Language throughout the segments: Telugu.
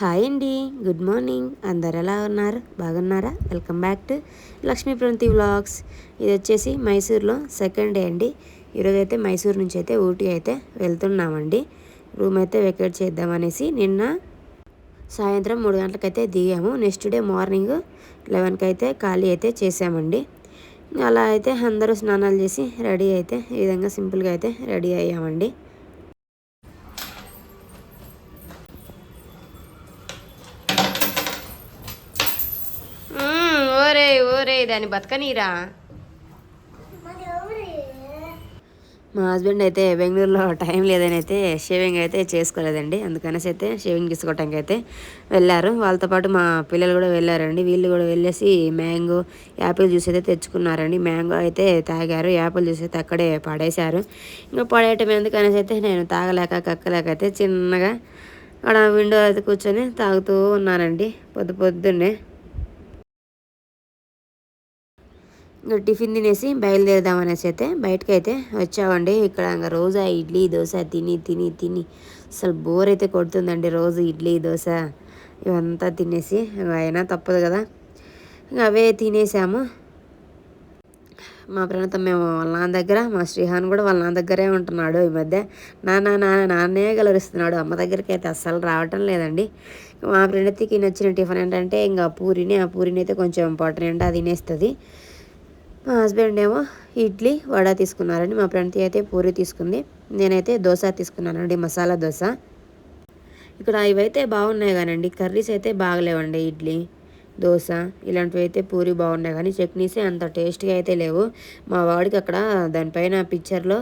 హాయ్ అండి గుడ్ మార్నింగ్. అందరు ఎలా ఉన్నారు? బాగున్నారా? Welcome back to Lakshmi ప్రంతి vlogs. ఇది వచ్చేసి మైసూర్లో సెకండ్ డే అండి. ఈరోజు అయితే మైసూర్ నుంచి అయితే ఊటీ అయితే వెళ్తున్నామండి. రూమ్ అయితే వెకేట్ చేద్దామనేసి నిన్న సాయంత్రం మూడు గంటలకైతే దిగాము. నెక్స్ట్ డే మార్నింగ్ లెవెన్కి అయితే ఖాళీ అయితే చేసామండి. అలా అయితే అందరూ స్నానాలు చేసి రెడీ అయితే ఈ విధంగా సింపుల్గా అయితే రెడీ అయ్యామండి. ఓరే ఓరే దాన్ని బతకనీరా. మా హస్బెండ్ అయితే బెంగళూరులో టైం లేదని అయితే షేవింగ్ అయితే చేసుకోలేదండి. అందుకనేసి అయితే షేవింగ్ తీసుకోవటానికి అయితే వెళ్ళారు. వాళ్ళతో పాటు మా పిల్లలు కూడా వెళ్ళారండి. వీళ్ళు కూడా వెళ్ళేసి మ్యాంగో యాపిల్ జ్యూస్ అయితే తెచ్చుకున్నారండి. మ్యాంగో అయితే తాగారు. యాపిల్ జ్యూస్ అయితే అక్కడే పడేశారు. ఇంకా పడేయటం ఎందుకనేసి అయితే నేను తాగలేక కక్కలేక అయితే చిన్నగా అక్కడ విండో అయితే కూర్చొని తాగుతూ ఉన్నానండి. పొద్దు పొద్దున్నే. టిఫిన్ తినేసి బయలుదేరదామనేసి అయితే బయటకు అయితే వచ్చామండి. ఇక్కడ ఇంకా రోజు ఇడ్లీ దోశ తిని తిని తిని. అసలు బోర్ అయితే కొడుతుందండి రోజు ఇడ్లీ దోశ. ఇవంతా తినేసి ఇంకా అయినా తప్పదు కదా. ఇంకా అవే తినేసాము. మా ప్రణతం మేము వాళ్ళ నాన్న దగ్గర మా శ్రీహాన్ కూడా వాళ్ళ నాన్న దగ్గరే ఉంటున్నాడు ఈ మధ్య. నాన్న నాన్న నాన్నే గలరిస్తున్నాడు. అమ్మ దగ్గరికి అయితే అస్సలు రావటం లేదండి. మా ప్రణతికి నచ్చిన టిఫిన్ ఏంటంటే ఇంకా పూరిని ఆ పూరిని అయితే కొంచెం పొట్ట నిండా తినేస్తుంది. మా హస్బెండ్ ఏమో ఇడ్లీ వడ తీసుకున్నారండి మా ప్రణతి అయితే పూరి తీసుకుంది. నేనైతే దోశ తీసుకున్నానండి మసాలా దోశ. ఇక్కడ ఇవైతే బాగున్నాయి కానండి కర్రీస్ అయితే బాగలేవండి ఇడ్లీ దోశ ఇలాంటివి అయితే పూరి బాగున్నాయి కానీ చట్నీసే అంత టేస్ట్గా అయితే లేవు. మా వాడికి అక్కడ దానిపైన పిక్చర్లో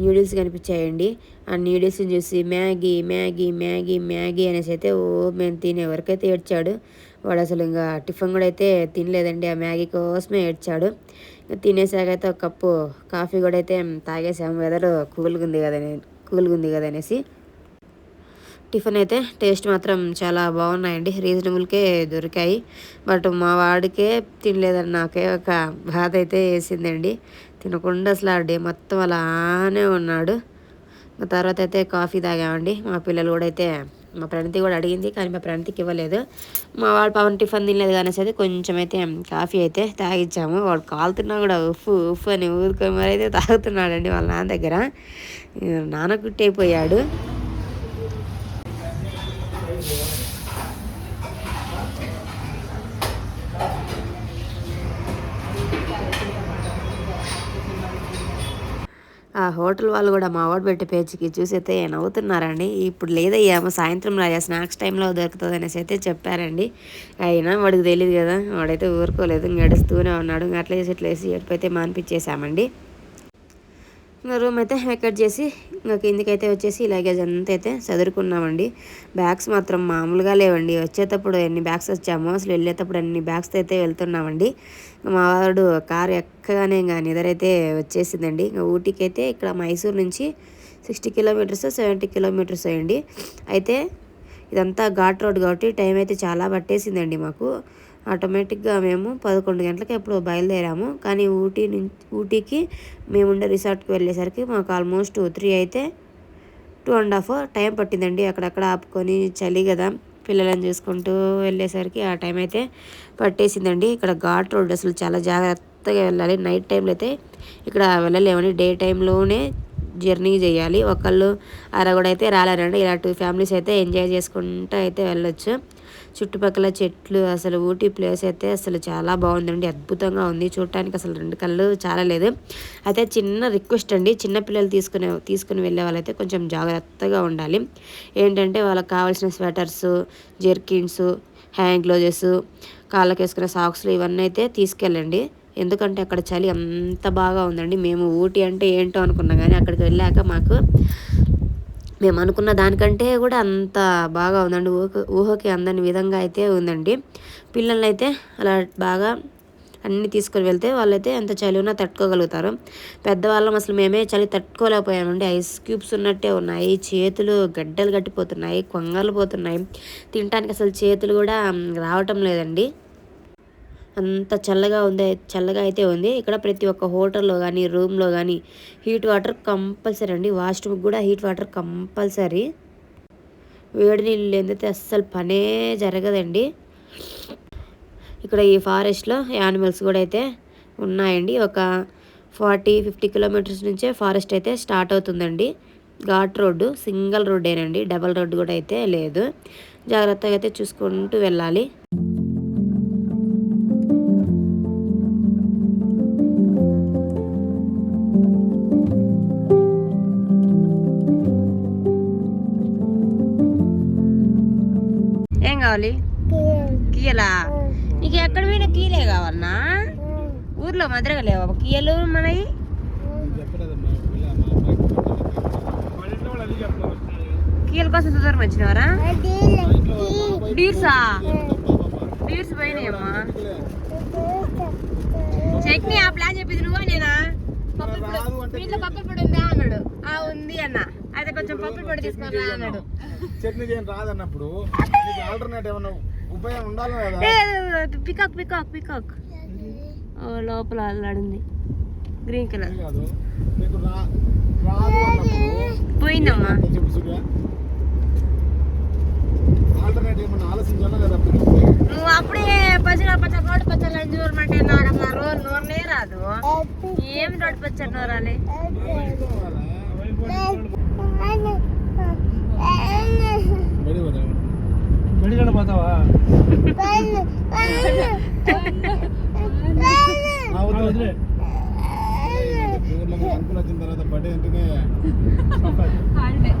న్యూడిల్స్ కనిపించాయండి. ఆ న్యూడిల్స్ని చూసి మ్యాగీ మ్యాగీ మ్యాగీ మ్యాగీ అనేసి అయితే ఓ మేము తినే వరకైతే ఏడ్చాడు. వాడు అసలు ఇంకా టిఫిన్ కూడా అయితే తినలేదండి. ఆ మ్యాగీ కోసమే ఏడ్చాడు. తినేసాక అయితే ఒక కప్పు కాఫీ కూడా అయితే తాగేసాము వెదర్ కూల్గా ఉంది కదని కూల్గా ఉంది కదా అనేసి. టిఫిన్ అయితే టేస్ట్ మాత్రం చాలా బాగున్నాయండి రీజనబుల్కే దొరికాయి. బట్ మా వాడికే తినలేదని నాకే ఒక బాధ అయితే వేసిందండి. తినకుండా అసలు ఆ డే మొత్తం అలానే ఉన్నాడు. తర్వాత అయితే కాఫీ తాగామండి. మా పిల్లలు కూడా అయితే మా ప్రణతి కూడా అడిగింది కానీ మా ప్రణతికి ఇవ్వలేదు. మా వాడు పవన్ టిఫిన్ తినలేదు కానీ అయితే కొంచెం అయితే కాఫీ అయితే తాగించాము వాడు కాలుతున్నా కూడా ఉఫ్ ఉఫ్ అని ఊరుకొని మరి అయితే తాగుతున్నాడండి వాళ్ళ నాన్న దగ్గర. నాన్న కుట్టయిపోయాడు ఆ హోటల్ వాళ్ళు కూడా మా వాడు పెట్టే పేజీకి చూసి అయితే నవ్వుతున్నారండి. ఇప్పుడు లేదయ్యా సాయంత్రం రాయా స్నాక్స్ టైంలో దొరుకుతుంది అనేసి అయితే చెప్పారండి. అయినా వాడికి తెలియదు కదా వాడైతే ఊరుకోలేదు గడుస్తూనే ఉన్నాడు అట్లా చేసి ఇట్లా వేసి ఎప్పుడైతే మానిపించేసామండి ఇంకా రూమ్ అయితే వెకట్ చేసి ఇంకా కిందికైతే వచ్చేసి లగేజ్ అంతా అయితే చదురుకున్నామండి బ్యాగ్స్ మాత్రం మామూలుగా లేవండి. వచ్చేటప్పుడు ఎన్ని బ్యాగ్స్ వచ్చామో అసలు వెళ్ళేటప్పుడు అన్ని బ్యాగ్స్ అయితే వెళ్తున్నామండి. మా వాడు కారు ఎక్కగానే ఇంకా నిద్రైతే వచ్చేసిందండి. ఇంకా ఊటీకి అయితే ఇక్కడ మైసూర్ నుంచి సిక్స్టీ కిలోమీటర్స్ సెవెంటీ కిలోమీటర్స్ అయ్యండి. అయితే ఇదంతా ఘాట్ రోడ్ కాబట్టి టైం అయితే చాలా పట్టేసిందండి మాకు. ఆటోమేటిక్గా మేము పదకొండు గంటలకు ఎప్పుడు బయలుదేరాము. కానీ ఊటీ నుంచి ఊటీకి మేము ఉండే రిసార్ట్కి వెళ్ళేసరికి మాకు ఆల్మోస్ట్ త్రీ అయితే టూ అండ్ హాఫ్ టైం పట్టిందండి. అక్కడక్కడ ఆపుకొని చలి కదా పిల్లలను చూసుకుంటూ వెళ్ళేసరికి ఆ టైం అయితే పట్టేసిందండి. ఇక్కడ ఘాట్ రోడ్ అసలు చాలా జాగ్రత్తగా వెళ్ళాలి. నైట్ టైంలో అయితే ఇక్కడ వెళ్ళలేమని డే టైంలోనే జర్నీ చేయాలి. ఒకళ్ళు అరగడ రాలేరండి. ఇలా టూ ఫ్యామిలీస్ అయితే ఎంజాయ్ చేసుకుంటూ అయితే వెళ్ళొచ్చు. చుట్టుపక్కల చెట్లు అసలు ఊటీ ప్లేస్ అయితే అసలు చాలా బాగుందండి. అద్భుతంగా ఉంది. చూడటానికి అసలు రెండు కళ్ళు చాలా లేదు. అయితే చిన్న రిక్వెస్ట్ అండి. చిన్న పిల్లలు తీసుకునే తీసుకుని వెళ్ళే వాళ్ళైతే కొంచెం జాగ్రత్తగా ఉండాలి. ఏంటంటే వాళ్ళకి కావాల్సిన స్వెటర్స్ జెర్కిన్స్ హ్యాండ్ గ్లోజెస్ కాళ్ళకి వేసుకునే సాక్స్లు ఇవన్నీ అయితే తీసుకెళ్ళండి. ఎందుకంటే అక్కడ చలి అంత బాగా ఉందండి. మేము ఊటీ అంటే ఏంటో అనుకున్నాం కానీ అక్కడికి వెళ్ళాక మాకు మేము అనుకున్న దానికంటే కూడా అంత బాగా ఉందండి. ఊహ ఊహకి అందని విధంగా అయితే ఉందండి. పిల్లల్ని అయితే అలా బాగా అన్నీ తీసుకొని వెళ్తే వాళ్ళైతే ఎంత చలి ఉన్నా తట్టుకోగలుగుతారు. పెద్దవాళ్ళం అసలు మేమే చలి తట్టుకోలేకపోయామండి. ఐస్ క్యూబ్స్ ఉన్నట్టే ఉన్నాయి చేతులు గడ్డలు కట్టిపోతున్నాయి కొంగలు పోతున్నాయి. తినడానికి అసలు చేతులు కూడా రావటం లేదండి. అంత చల్లగా ఉంది చల్లగా అయితే ఉంది. ఇక్కడ ప్రతి ఒక్క హోటల్లో కానీ రూమ్లో కానీ హీట్ వాటర్ కంపల్సరీ అండి. వాష్రూమ్కి కూడా హీట్ వాటర్ కంపల్సరీ. వేడి నీళ్ళు లేనిదైతే అస్సలు పనే జరగదండి. ఇక్కడ ఈ ఫారెస్ట్లో యానిమల్స్ కూడా అయితే ఉన్నాయండి. ఒక ఫార్టీ ఫిఫ్టీ కిలోమీటర్స్ నుంచే ఫారెస్ట్ అయితే స్టార్ట్ అవుతుందండి. ఘాట్ రోడ్డు సింగిల్ రోడ్డేనండి. డబల్ రోడ్డు కూడా అయితే లేదు. జాగ్రత్తగా అయితే చూసుకుంటూ వెళ్ళాలి. కావాలి కీయలా? నీకు ఎక్కడ పోయిన కీలే కావాలనా ఊర్లో మధురగా లేవా? కీయలు మనవి కీయల కోసం దూరం వచ్చినవారా? డీర్సా డీర్స్ పోయినాయమ్మా. చట్నీ ఆ ప్లాన్ చెప్పింది నువ్వా నేనా? పప్పు పొడి ఇంట్లో పప్పు పొడి ఉందా? అన్నాడు. ఆ ఉంది అన్న. అయితే కొంచెం పప్పు పొడి తీసుకురా అన్నాడు. చట్నీ చేయని రాదన్నప్పుడు. ఆల్టర్నేట్ ఏమన్నా ఉపాయం ఉండాలి కదా? పికాక్ పికాక్ పికాక్ లోపల అల్లాడింది గ్రీన్ కలర్ కాదు. నీకు రా రాదు అన్నప్పుడు. పోయిందమ్మా. ఆల్టర్నేట్ ఏమన్నా ఆలోచించాలా నువ్వు అప్పుడే పచ్చడి పచ్చడి రోడ్డు పచ్చడి అని చూడమంటే నాకు అసలు ఆ రోజు నోరనే రాదు ఏం రోడ్డు పచ్చడి నోరాలి. வெளியில பார்த்தாவா ಹೌದು ಅನುಕೂಲ ತಿಂದ తర్వాత బర్త్డే అంటే హాలిడే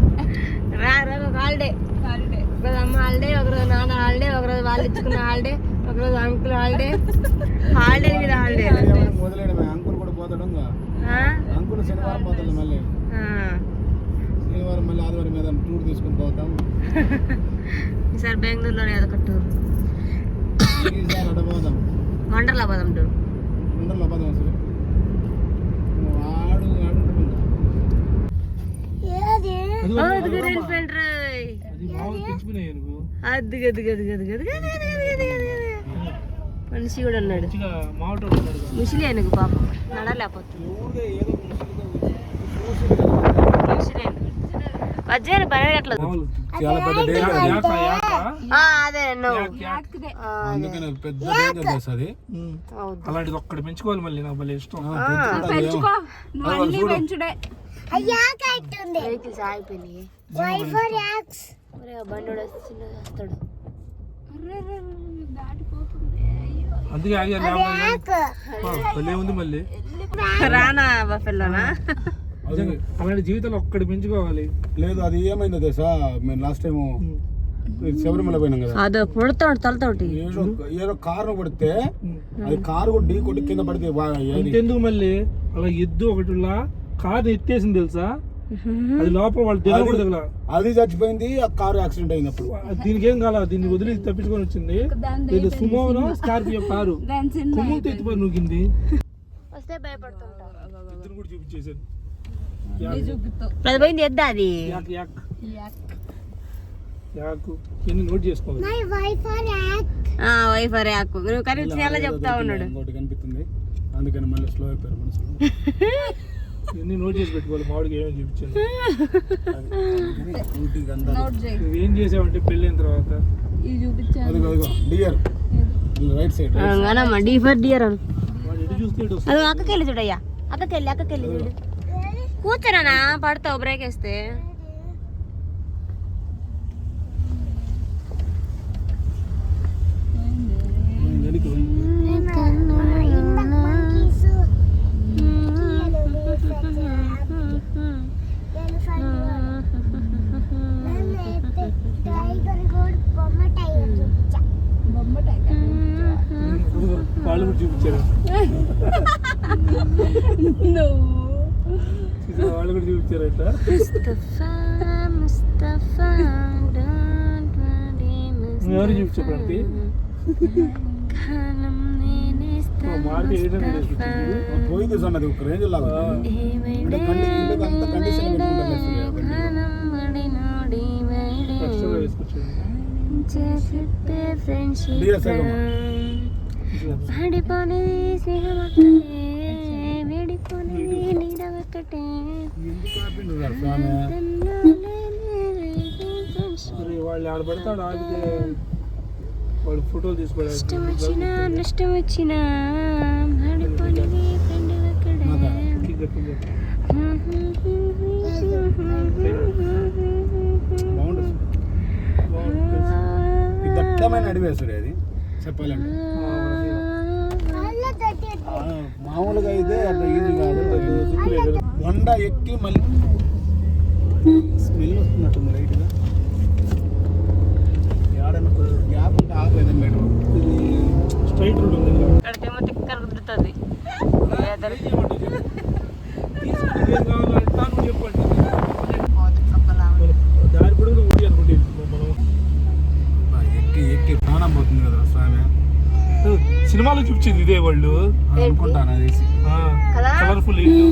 రా రా హాలిడే హాలిడే ఒకరోజు అమ్మ హాలిడే ఒకరోజు నాన్న హాలిడే ఒకరోజు వాళ్ళు ఇచ్చుకున్న హాలిడే ఒకరోజు అంకుల్ హాలిడే హాలిడే మీద హాలిడే తీసుకుని పోతాం. ఈసారి బెంగళూరులోనే ఏదో ఒక టూర్ వండర్లా పోదాం టూర్. వండర్లా పోదాం అసలు. మనిషి కూడా ఉన్నాడు. ముసిలి ఆయనకు పాపం. నడలేకపోతుంది వచ్చేది పెద్ద అలాంటిది ఒక్కడ పెంచుకోవాలి మళ్ళీ నాకు భలే ఇష్టం. పెంచుడే. అందుకే భలే ఉంది మళ్ళీ. రానా అలాంటి జీవితాలు ఒక్కటి పెంచుకోవాలి లేదు అది ఏమైందో తెలుసా? మేము లాస్ట్ టైం. శబరిమల పోయినాం కదా. అదో పుడతాడు తలతోటి. ఏదో ఏదో కారు కొడితే. అది కారు కూడా ఢీ కొట్టి కింద పడితే అంతెందుకు మళ్ళీ? అలా ఎద్దు ఒకటిలా కారు ఎత్తేసింది తెలుసా? అది లోపల వాళ్ళు తెలియకూడదు అది చచ్చిపోయింది ఆ కారు యాక్సిడెంట్ అయింది అప్పుడు దీనికి ఏం కాల దీన్ని వదిలి తప్పించుకొని వచ్చింది. ఇది సుమోనో స్కార్పియో కారు. కొమ్ములతో ఎత్తిపోయి నూకింది. వస్తే భయపడుతుంటా ఇద్దరు కూడా చూపించేశారు. అది పోయింది ఎద్దా అది? యాక్ యాక్. యాకు. ఎన్ని నోట్ చేసుకోవాలి. వైఫర్ యాకు. నువ్వు కానీ చాలా చెప్తా ఉన్నాడు. ఇంకోటి కనిపిస్తుంది. అందుకని మళ్ళీ స్లో అయిపోయారు ఎన్ని నోట్ చేసి పెట్టుకోవాలి. మామిడికి ఏమేమి చూపించాను నువ్వేం చేసావంటే పెళ్ళైన తర్వాత? అదిగో అదిగో dear right side D for dear. అది అక్కకెళ్ళి చూడయ్యా. అక్కకెళ్ళి అక్కకెళ్ళి చూడు. కూర్చోనా పడతావు బ్రేక్ వేస్తే. ఎవరు చూపించు ప్రతి? మారుతి ఏదైనా పోయింది సన్నది ఒక రేంజ్ నీడ ఒకటే వాళ్ళు ఆడ పెడతాడు ఆగితే వాడు ఫోటోలు తీసుకోవడానికి ఇష్టం వచ్చినా నష్టం వచ్చినా దట్టమైన అడివే సూర్య అది? చెప్పాలంటే. మామూలుగా అయితే అంత ఈజీ కదా. వండ ఎక్కి మళ్ళీ స్మెల్ వస్తున్నట్టుంది లైట్గా ఏడన్నా కొంచెం గ్యాప్ ఉంటే ఆగలేదండి మేడం ఇది స్ట్రైట్ రూట్ ఉంది ఇంకా. అక్కడికేమో తిక్కర కుదురుతుంది దారి కూడా ఉండి అనుకుంటే ఎక్కి ఎక్కి ప్రాణం పోతుంది కదా స్వామి. సినిమాలో చూపించింది ఇదే వాళ్ళు. అని అనుకుంటాను అది? కలర్ఫుల్ ఇల్లు.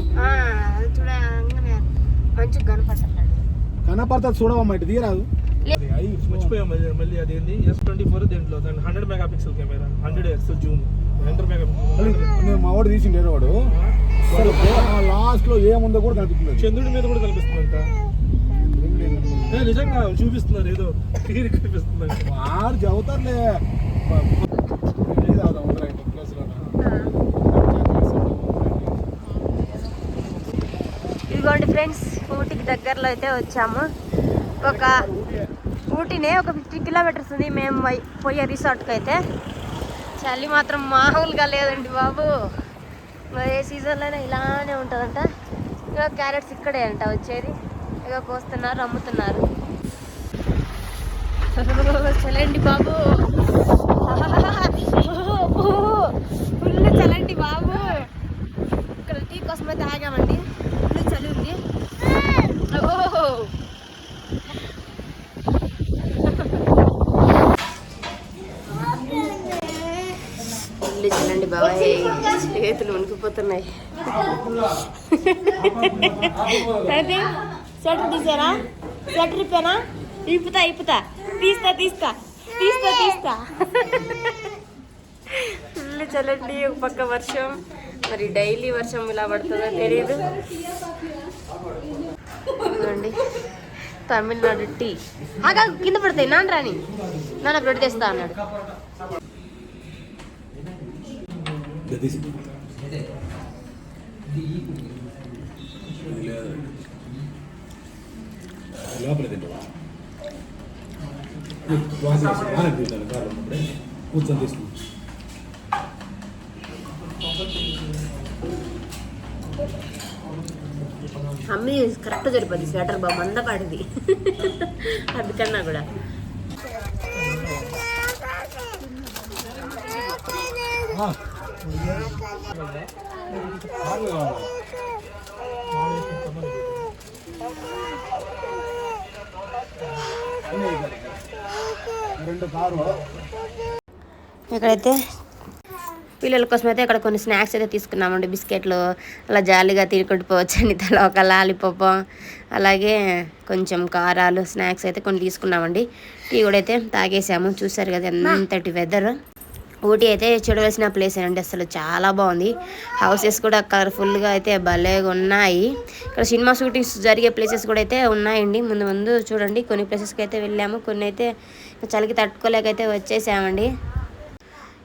కనపడతా చూడవమ్మా ఇటు ఐ మర్చిపోయాం మళ్ళీ మళ్ళీ అదేంటి ఎస్ ట్వంటీ ఫోర్ దీంట్లో? దాని hundred mega pixel camera. Hundred X zoom. Hundred mega మా వాడు తీసిండే వాడు. లాస్ట్లో ఏముందో కూడా కనిపించలేదు. చంద్రుడి మీద కూడా కనిపిస్తుందంట. ఏ, నిజంగా చూపిస్తున్నారు ఏదో తీరి కనిపిస్తుందంట. వాడు చదువుతారులే. ఇదిగోండి ఫ్రెండ్స్ ఊటీకి దగ్గరలో అయితే వచ్చాము. ఒక ఊటీనే ఒక ఫిఫ్టీ కిలోమీటర్స్ ఉంది. మేము పోయే రిసార్ట్కి అయితే చలి మాత్రం మామూలుగా లేదండి బాబు. ఇంకా ఏ సీజన్లోనే ఇలానే ఉంటుందంట. ఇక క్యారెట్స్ ఇక్కడే అంట వచ్చేది. ఇక కోస్తున్నారు అమ్ముతున్నారు. చలండి బాబు. ఫుల్ చలండి బాబు. ఇక్కడ టీ కోసం అయితే ఆగామండి. ఫుల్ చలి ఉంది. ఓహో. బాబాయ్. చేతులు వణికిపోతున్నాయి. అయితే స్వెటర్ తీసారా? స్వెటర్ ఇప్పానా? ఇప్పుతా ఇప్పుతా. తీస్తా తీస్తా. తీస్తా తీస్తా. ఫుల్ చలండి ఒక పక్క వర్షం. మరి డైలీ వర్షం ఇలా పడుతుందో తెలియదు ఇదిగోండి. తమిళనాడు టీ. ఆగా కింద పడతాయి. నాన్న రాని. నాన్న బ్రెడ్ తెస్తా అన్నాడు. లోపల. వాసన తీస్తాను కారు ఉన్నప్పుడే. కూర్చొని తీసుకుంటాను అమ్మి కరెక్ట్ సరిపోద్ది స్వెటర్ బాబు మందపాటిది అందుకన్నా కూడా. కారు ఇక్కడైతే పిల్లల కోసం అయితే ఇక్కడ కొన్ని స్నాక్స్ అయితే తీసుకున్నామండి. బిస్కెట్లు అలా జాలీగా తినుకుంటూ పోవచ్చండి తల ఒక లాలిపాప్ అలాగే కొంచెం కారాలు స్నాక్స్ అయితే కొన్ని తీసుకున్నామండి. టీ కూడా అయితే తాగేసాము. చూసారు కదా ఎంతటి వెదర్ ఊటీ అయితే చూడవలసిన ప్లేస్ అండి అసలు చాలా బాగుంది. హౌసెస్ కూడా కలర్ఫుల్గా అయితే భలేగా ఉన్నాయి. ఇక్కడ సినిమా షూటింగ్స్ జరిగే ప్లేసెస్ కూడా అయితే ఉన్నాయండి. ముందు ముందు చూడండి కొన్ని ప్లేసెస్కి అయితే వెళ్ళాము కొన్ని అయితే చలికి తట్టుకోలేకైతే వచ్చేసామండి.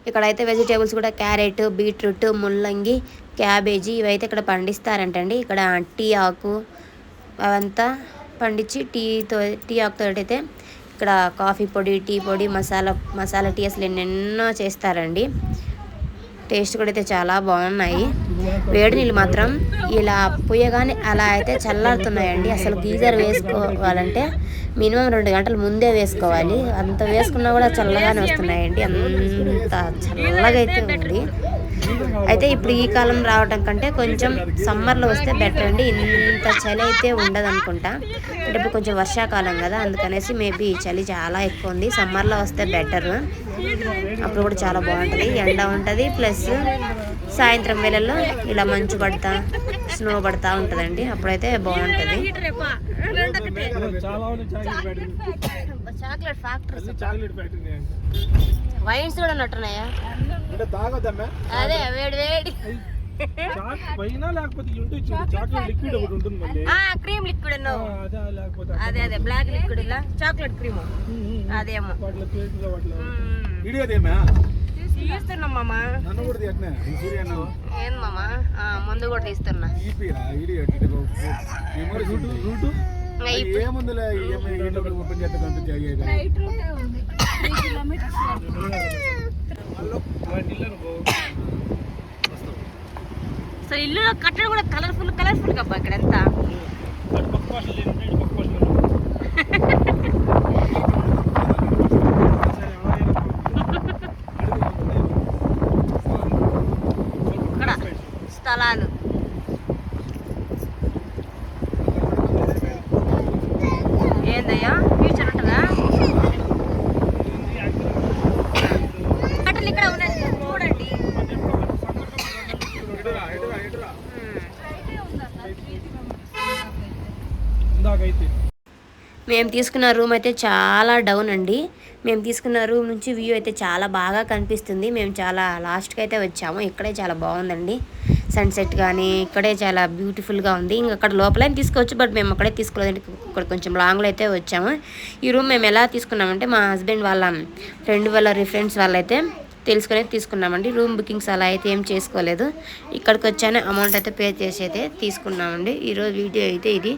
ఇక్కడైతే వెజిటేబుల్స్ కూడా క్యారెట్ బీట్రూట్ ముల్లంగి క్యాబేజీ ఇవైతే ఇక్కడ పండిస్తారంటండి. ఇక్కడ టీ ఆకు అవంతా పండించి టీతో టీ ఆకుతో అయితే ఇక్కడ కాఫీ పొడి టీ పొడి మసాలా మసాలా టీ అసలు ఎన్నెన్నో చేస్తారండి. టేస్ట్ కూడా అయితే చాలా బాగున్నాయి. వేడి నీళ్ళు మాత్రం ఇలా పుయ్యగానే అలా అయితే చల్లారుతున్నాయండి. అసలు గీజర్ వేసుకోవాలంటే మినిమం రెండు గంటల ముందే వేసుకోవాలి. అంత వేసుకున్నా కూడా చల్లగానే వస్తున్నాయండి. అంత చల్లగా అయితే ఉంది. అయితే ఇప్పుడు ఈ కాలం రావడం కంటే కొంచెం సమ్మర్లో వస్తే బెటర్ అండి. ఇంత చలి అయితే ఉండదు అనుకుంటా. అంటే ఇప్పుడు కొంచెం వర్షాకాలం కదా అందుకనేసి మేబీ చలి చాలా ఎక్కువ ఉంది. సమ్మర్లో వస్తే బెటర్. అప్పుడు కూడా చాలా బాగుంటుంది. ఎండ ఉంటుంది. ప్లస్ సాయంత్రం వేళల్లో ఇలా మంచు పడతా స్నో పడతా ఉంటుందండి. అప్పుడైతే బాగుంటుంది. Chocolate factory. వైన్స్ కూడా ఉన్నట్టున్నాయా? అంటే తాగొద్దమ్మా. అదే వేడి వేడి. క్రీమ్ లిక్విడ్ అదే లేకపోతే అదే అదే బ్లాక్ లిక్విడ్ ఇలా చాక్లెట్ క్రీమ్ అదేమో. తీస్తున్నాం మామ. ఏం మామ? ఆ, ముందు కూడా తీస్తున్నా. ఏముందిలే? ఈఎంఐ ఓపెన్ చేస్తే అసలు ఇల్లులో కట్టడం కూడా కలర్ఫుల్ కలర్ఫుల్గా ఇక్కడ ఎంత అటు పక్క భాషలు లేకుంటే ఇటు పక్క భాషలు ఇక్కడ స్థలాలు ఏందయ్యా ఫ్యూచర్ ఉంటుందా కట్టలు ఇక్కడ ఉన్నాయి చూడండి ఇందాకైతే మేము తీసుకున్న రూమ్ అయితే చాలా డౌన్ అండి. మేము తీసుకున్న రూమ్ నుంచి వ్యూ అయితే చాలా బాగా కనిపిస్తుంది. మేము చాలా లాస్ట్కి అయితే వచ్చాము. ఇక్కడే చాలా బాగుందండి. సన్సెట్ కానీ ఇక్కడే చాలా బ్యూటిఫుల్గా ఉంది. ఇంకా అక్కడ లోపలే తీసుకోవచ్చు బట్ మేము అక్కడే తీసుకోలేదండి. ఇక్కడ కొంచెం లాంగ్లో అయితే వచ్చాము. ఈ రూమ్ మేము ఎలా తీసుకున్నామంటే మా హస్బెండ్ వాళ్ళ ఫ్రెండ్ వాళ్ళ రిఫరెన్స్ వాళ్ళైతే తెలుసుకొని తీసుకున్నామండి. రూమ్ బుకింగ్స్ అలా అయితే ఏం చేసుకోలేదు. ఇక్కడికి వచ్చాను అమౌంట్ అయితే పే చేసి అయితే తీసుకున్నామండి. ఈరోజు వీడియో అయితే ఇది.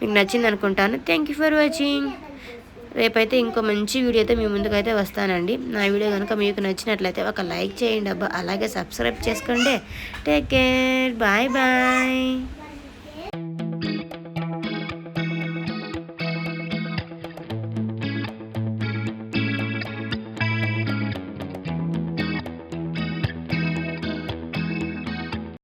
మీకు నచ్చింది అనుకుంటాను. థ్యాంక్ యూ ఫర్ వాచింగ్ రేపైతే ఇంకో మంచి వీడియో అయితే మీ ముందుకైతే వస్తానండి. నా వీడియో కనుక మీకు నచ్చినట్లయితే ఒక లైక్ చేయండి అబ్బా. అలాగే సబ్స్క్రైబ్ చేసుకోండి. Take care bye bye